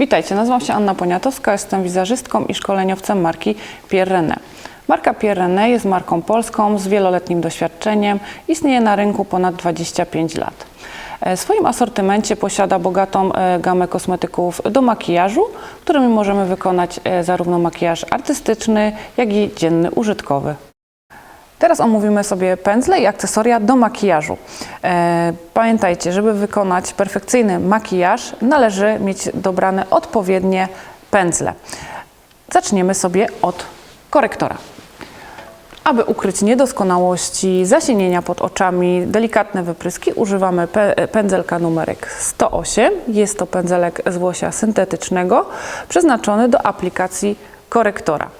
Witajcie, nazywam się Anna Poniatowska, jestem wizerzystką i szkoleniowcem marki Pierre René. Marka Pierre René jest marką polską z wieloletnim doświadczeniem, istnieje na rynku ponad 25 lat. E, W swoim asortymencie posiada bogatą e, gamę kosmetyków do makijażu, którymi możemy wykonać e, zarówno makijaż artystyczny, jak i dzienny użytkowy. Teraz omówimy sobie pędzle i akcesoria do makijażu. E, pamiętajcie, żeby wykonać perfekcyjny makijaż, należy mieć dobrane odpowiednie pędzle. Zaczniemy sobie od korektora. Aby ukryć niedoskonałości, zasienienia pod oczami, delikatne wypryski, używamy pe- pędzelka numerek 108. Jest to pędzelek z włosia syntetycznego, przeznaczony do aplikacji korektora.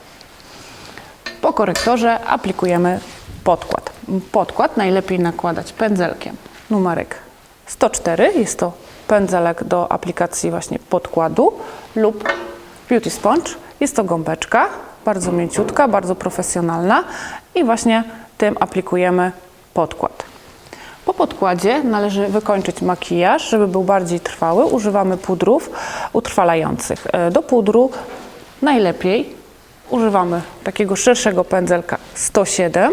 Po korektorze aplikujemy podkład. Podkład najlepiej nakładać pędzelkiem numerek 104. Jest to pędzelek do aplikacji właśnie podkładu lub beauty sponge. Jest to gąbeczka, bardzo mięciutka, bardzo profesjonalna i właśnie tym aplikujemy podkład. Po podkładzie należy wykończyć makijaż, żeby był bardziej trwały. Używamy pudrów utrwalających. E, Do pudru najlepiej używamy takiego szerszego pędzelka 107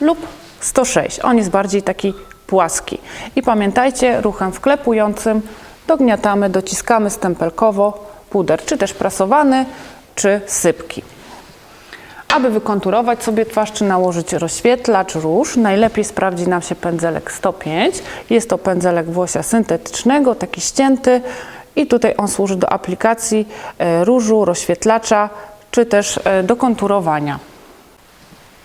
lub 106. On jest bardziej taki płaski. I pamiętajcie, ruchem wklepującym dogniatamy, dociskamy stempelkowo puder, czy też prasowany, czy sypki. Aby wykonturować sobie twarz, czy nałożyć rozświetlacz, róż, najlepiej sprawdzi nam się pędzelek 105. Jest to pędzelek włosia syntetycznego, taki ścięty i tutaj on służy do aplikacji e, różu, rozświetlacza, czy też e, do konturowania.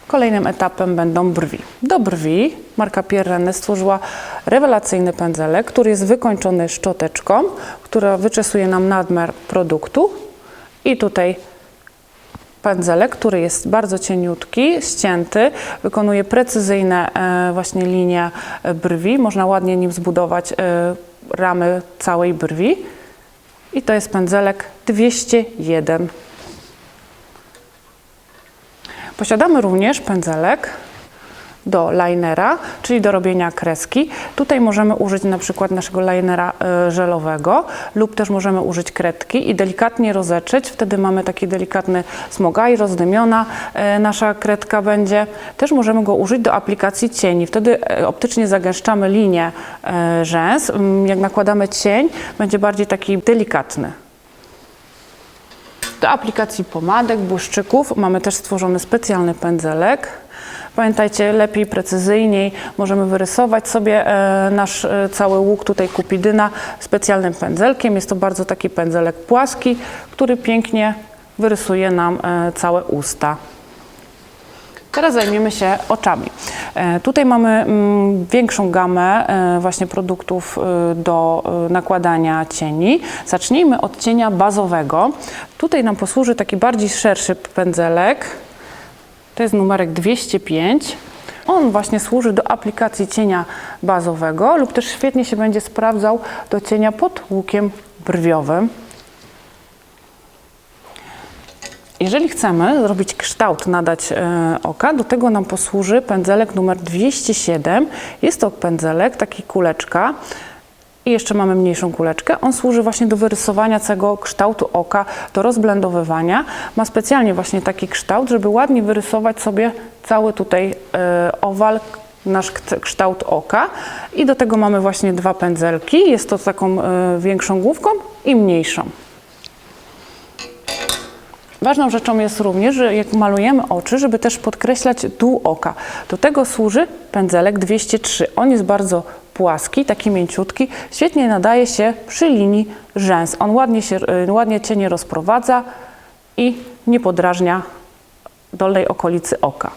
Kolejnym etapem będą brwi. Do brwi marka Pierre René stworzyła rewelacyjny pędzelek, który jest wykończony szczoteczką, która wyczesuje nam nadmiar produktu i tutaj pędzelek, który jest bardzo cieniutki, ścięty, wykonuje precyzyjne e, właśnie linie e, brwi. Można ładnie nim zbudować e, ramy całej brwi. I to jest pędzelek 201. Posiadamy również pędzelek do linera, czyli do robienia kreski. Tutaj możemy użyć na przykład naszego linera e, żelowego lub też możemy użyć kredki i delikatnie rozetrzeć. Wtedy mamy taki delikatny smogaj, rozdymiona e, nasza kredka będzie. Też możemy go użyć do aplikacji cieni. Wtedy e, optycznie zagęszczamy linię rzęs. Mm, Jak nakładamy cień, będzie bardziej taki delikatny. Do aplikacji pomadek, błyszczyków mamy też stworzony specjalny pędzelek. Pamiętajcie, lepiej, precyzyjniej możemy wyrysować sobie e, nasz e, cały łuk tutaj kupidyna specjalnym pędzelkiem. Jest to bardzo taki pędzelek płaski, który pięknie wyrysuje nam e, całe usta. Teraz zajmiemy się oczami. E, Tutaj mamy mm, większą gamę e, właśnie produktów e, do nakładania cieni. Zacznijmy od cienia bazowego. Tutaj nam posłuży taki bardziej szerszy pędzelek. To jest numerek 205. On właśnie służy do aplikacji cienia bazowego lub też świetnie się będzie sprawdzał do cienia pod łukiem brwiowym. Jeżeli chcemy zrobić kształt, nadać e, oka, do tego nam posłuży pędzelek numer 207. Jest to pędzelek, taki kuleczka. I jeszcze mamy mniejszą kuleczkę. On służy właśnie do wyrysowania całego kształtu oka, do rozblendowywania. Ma specjalnie właśnie taki kształt, żeby ładnie wyrysować sobie cały tutaj e, owal, nasz kształt oka. I do tego mamy właśnie dwa pędzelki. Jest to taką e, większą główką i mniejszą. Ważną rzeczą jest również, że jak malujemy oczy, żeby też podkreślać dół oka. Do tego służy pędzelek 203. On jest bardzo płaski, taki mięciutki, świetnie nadaje się przy linii rzęs. On ładnie, się, y, ładnie cienie rozprowadza i nie podrażnia dolnej okolicy oka.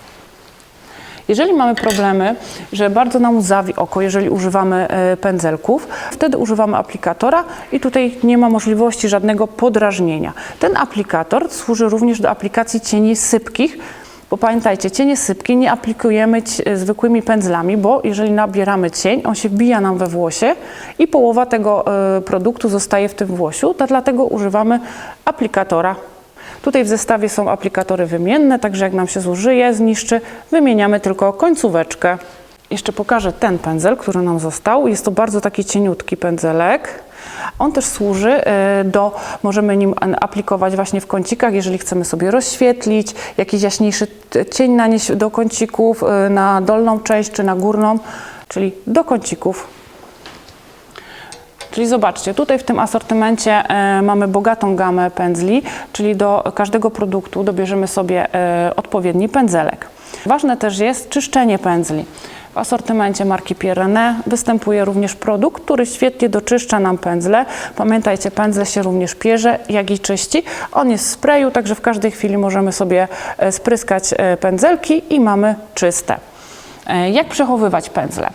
Jeżeli mamy problemy, że bardzo nam łzawi oko, jeżeli używamy e, pędzelków, wtedy używamy aplikatora i tutaj nie ma możliwości żadnego podrażnienia. Ten aplikator służy również do aplikacji cieni sypkich, bo pamiętajcie, cienie sypki nie aplikujemy e, zwykłymi pędzlami, bo jeżeli nabieramy cień, on się wbija nam we włosie i połowa tego e, produktu zostaje w tym włosiu, dlatego używamy aplikatora Tutaj w zestawie są aplikatory wymienne, także jak nam się zużyje, zniszczy, wymieniamy tylko końcóweczkę. Jeszcze pokażę ten pędzel, który nam został. Jest to bardzo taki cieniutki pędzelek. On też służy e, do, możemy nim aplikować właśnie w kącikach, jeżeli chcemy sobie rozświetlić, jakiś jaśniejszy cień nanieść do kącików, e, na dolną część czy na górną, czyli do kącików Czyli zobaczcie, tutaj w tym asortymencie e, mamy bogatą gamę pędzli, czyli do każdego produktu dobierzemy sobie e, odpowiedni pędzelek. Ważne też jest czyszczenie pędzli. W asortymencie marki Pierre występuje również produkt, który świetnie doczyszcza nam pędzle. Pamiętajcie, pędzle się również pierze, jak i czyści. On jest w sprayu, także w każdej chwili możemy sobie e, spryskać pędzelki i mamy czyste. Jak przechowywać pędzle?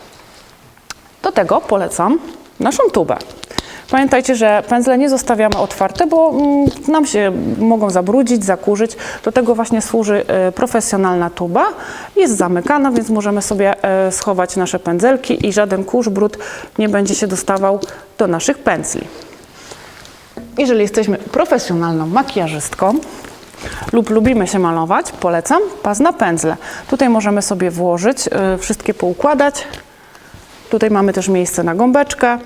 Do tego polecam naszą tubę. Pamiętajcie, że pędzle nie zostawiamy otwarte, bo mm, nam się mogą zabrudzić, zakurzyć. Do tego właśnie służy e, profesjonalna tuba. Jest zamykana, więc możemy sobie e, schować nasze pędzelki i żaden kurz, brud nie będzie się dostawał do naszych pędzli. Jeżeli jesteśmy profesjonalną makijażystką lub lubimy się malować, polecam pas na pędzle. Tutaj możemy sobie włożyć, e, wszystkie poukładać. Tutaj mamy też miejsce na gąbeczkę.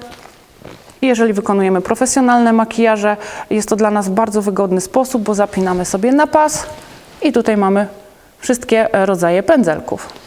Jeżeli wykonujemy profesjonalne makijaże, jest to dla nas bardzo wygodny sposób, bo zapinamy sobie na pas i tutaj mamy wszystkie rodzaje pędzelków.